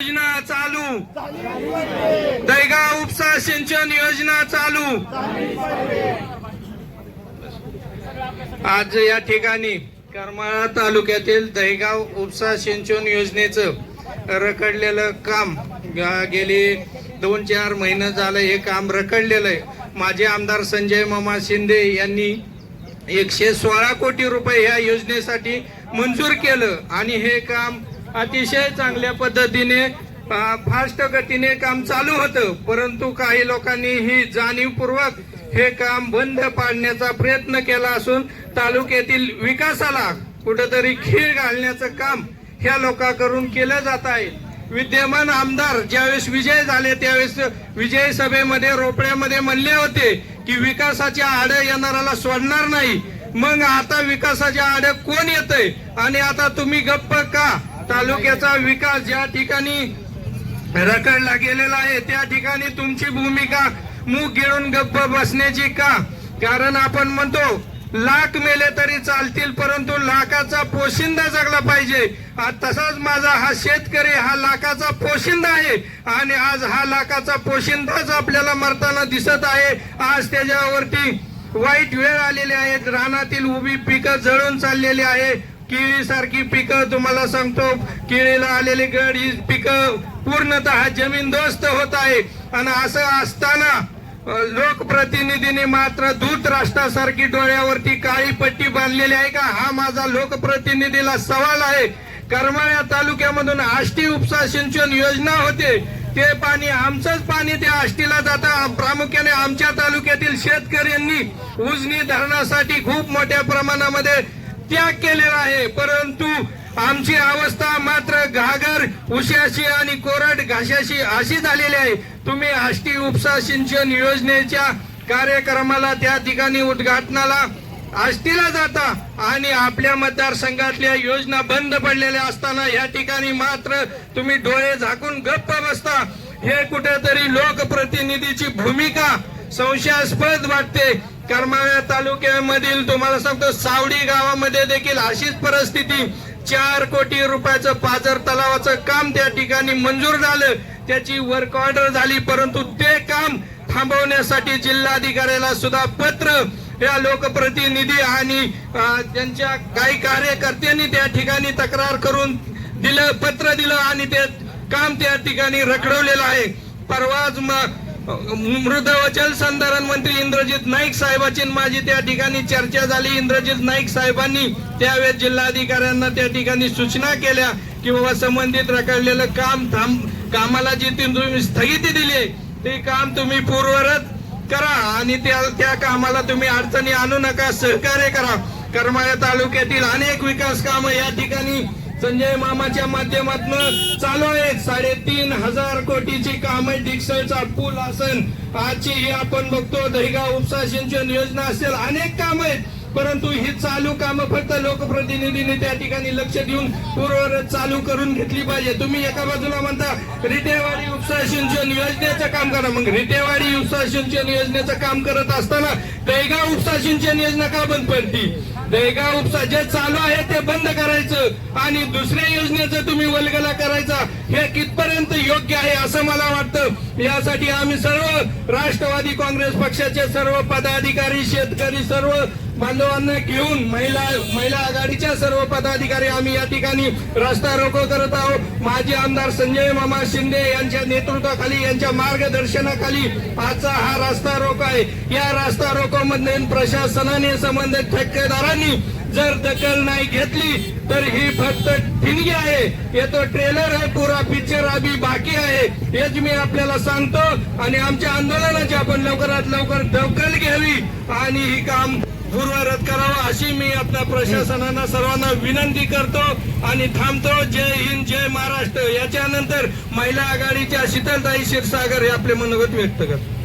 योजना चालू. दैगाव उपसा सिंचन योजना चालू. आज या ठिकाणी करमाळा तालुक्यातील दहेगाव उपसा सिंचन योजनेचं रखडलेलं काम गेली दोन चार महिने झालं हे काम रखडलेलं आहे. माझे आमदार संजय मामा शिंदे यांनी एकशे सोळा कोटी रुपये ह्या योजनेसाठी मंजूर केलं आणि हे काम अतिशय चांगल्या पद्धतीने फास्ट गतीने काम चालू होतं. परंतु काही लोकांनी ही जाणीवपूर्वक हे काम बंद पाडण्याचा प्रयत्न केला असून तालुक्यातील विकासाला कुठेतरी खीळ घालण्याचं काम ह्या लोकांकडून केलं जात आहे. विद्यमान आमदार ज्यावेळेस विजय झाले त्यावेळेस विजय सभेमध्ये रोपड्यामध्ये म्हणले होते की विकासाच्या आड येणाऱ्याला सोडणार नाही. मग आता विकासाच्या आड कोण येतंय? आणि आता तुम्ही गप्प का? तालुक्याचा विकास ज्या ठिकाणी रखडला गेलेला आहे त्या ठिकाणी तुमची भूमिका मूग घेऊन गप्प बसण्याची का? कारण आपण म्हणतो लाख मेले तरी चालतील परंतु लाखाचा पोशिंदा जगला पाहिजे. तसाच माझा हा शेतकरी हा लाखाचा पोशिंदा आहे. आणि आज हा लाखाचा पोशिंदाच आपल्याला मरताना दिसत आहे. आज त्याच्यावरती वाईट वेळ आलेली आहे. रानातील उभी पिकं जळून चाललेली आहे. केळी सारखी पिकं तुम्हाला सांगतो. केळीला आलेली गड ही पिकं पूर्णतः जमीन दोस्त होत आहे. आणि असं असताना लोकप्रतिनिधीने मात्र दूत राष्ट्रासारखी डोळ्यावरती काळी पट्टी बांधलेली आहे का? हा माझा लोकप्रतिनिधीला सवाल आहे. करमाळ्या तालुक्यामधून आष्टी उपसा सिंचन योजना होते. ते पाणी आमचंच पाणी त्या आष्टीला जातं. प्रामुख्याने आमच्या तालुक्यातील शेतकऱ्यांनी उजनी धरणासाठी खूप मोठ्या प्रमाणामध्ये त्याग केलेला आहे. परंतु आमची अवस्था मात्र घागर उशाशी आणि कोरड घाशाशी अशी झालेली आहे. तुम्ही आष्टी उपसा सिंचन योजनेच्या कार्यक्रमाला त्या ठिकाणी उद्घाटनाला आष्टीला जाता आणि आपल्या मतदारसंघातल्या योजना बंद पडलेल्या असताना या ठिकाणी मात्र तुम्ही डोळे झाकून गप्प बसता. हे कुठेतरी लोकप्रतिनिधीची भूमिका संशयास्पद वाटते. करमाळ्या तालुक्यामधील तुम्हाला सांगतो सावडी गावामध्ये देखील अशीच परिस्थिती. चार कोटी रुपयाचं पाझर तलावाचं काम त्या ठिकाणी मंजूर झालं. त्याची वर्क ऑर्डर झाली परंतु ते काम थांबवण्यासाठी जिल्हाधिकाऱ्याला सुद्धा पत्र या लोकप्रतिनिधी आणि त्यांच्या काही कार्यकर्त्यांनी त्या ठिकाणी तक्रार करून दिलं पत्र दिलं आणि ते काम त्या ठिकाणी रखडवलेलं आहे. परवाच मग मृदवचल संधारण मंत्री इंद्रजित नाईक साहेबांची माझी त्या ठिकाणी चर्चा झाली. इंद्रजित नाईक साहेबांनी त्यावेळेस जिल्हाधिकाऱ्यांना त्या ठिकाणी सूचना केल्या की बाबा संबंधित रखडलेलं काम थांब कामाला जी तुम्ही स्थगिती दिली आहे ते काम तुम्ही पूर्वरत करा आणि त्या त्या कामाला तुम्ही अडचणी आणू नका सहकार्य करा. करमाळ्या तालुक्यातील अनेक विकास कामं या ठिकाणी संजय मामाच्या माध्यमातून चालू आहेत साडेतीन हजार कोटीची कामं डिक्सलचा पूल असेल आजची ही आपण बघतो दहिगाव उपसा सिंचन योजना असेल अनेक काम आहेत. परंतु ही चालू कामं फक्त लोकप्रतिनिधीने त्या ठिकाणी लक्ष देऊन पूर्वरत चालू करून घेतली पाहिजे. तुम्ही एका बाजूला म्हणता रिटेवाडी उपसा सिंचन योजनेचं काम करा. मग रिटेवाडी उपसा सिंचन योजनेचं काम करत असताना दहिगाव उपसा सिंचन योजना का बंद पडती दहेगाव उपसा जे चालू आहे ते बंद करायचं आणि दुसऱ्या योजनेचं तुम्ही वलगला करायचा हे कितपर्यंत योग्य आहे असं मला वाटतं. यासाठी आम्ही सर्व राष्ट्रवादी काँग्रेस पक्षाचे सर्व पदाधिकारी शेतकरी सर्व बांधवांना घेऊन महिला महिला आघाडीच्या सर्व पदाधिकारी आम्ही या ठिकाणी रस्ता रोको करत आहोत. माजी आमदार संजय मामा शिंदे यांच्या नेतृत्वाखाली यांच्या मार्गदर्शनाखाली आजचा हा रस्ता रोको आहे. या रस्ता रोको मध्ये प्रशासनाने संबंधित ठेकेदारांनी जर दखल नाही घेतली तर ही फक्त ठिणगी आहे. हे तो ट्रेलर आहे पुरा पिक्चर अभी बाकी आहे. हेच मी आपल्याला सांगतो. आणि आमच्या आंदोलनाची आपण लवकरात लवकर दखल घ्यावी आणि ही काम पूर्वरत करावं अशी मी आपल्या प्रशासनाला सर्वांना विनंती करतो. आणि थांबतो. जय हिंद जय महाराष्ट्र. याच्यानंतर महिला आघाडीच्या शीतलताई क्षीरसागर हे आपले मनोगत व्यक्त करतो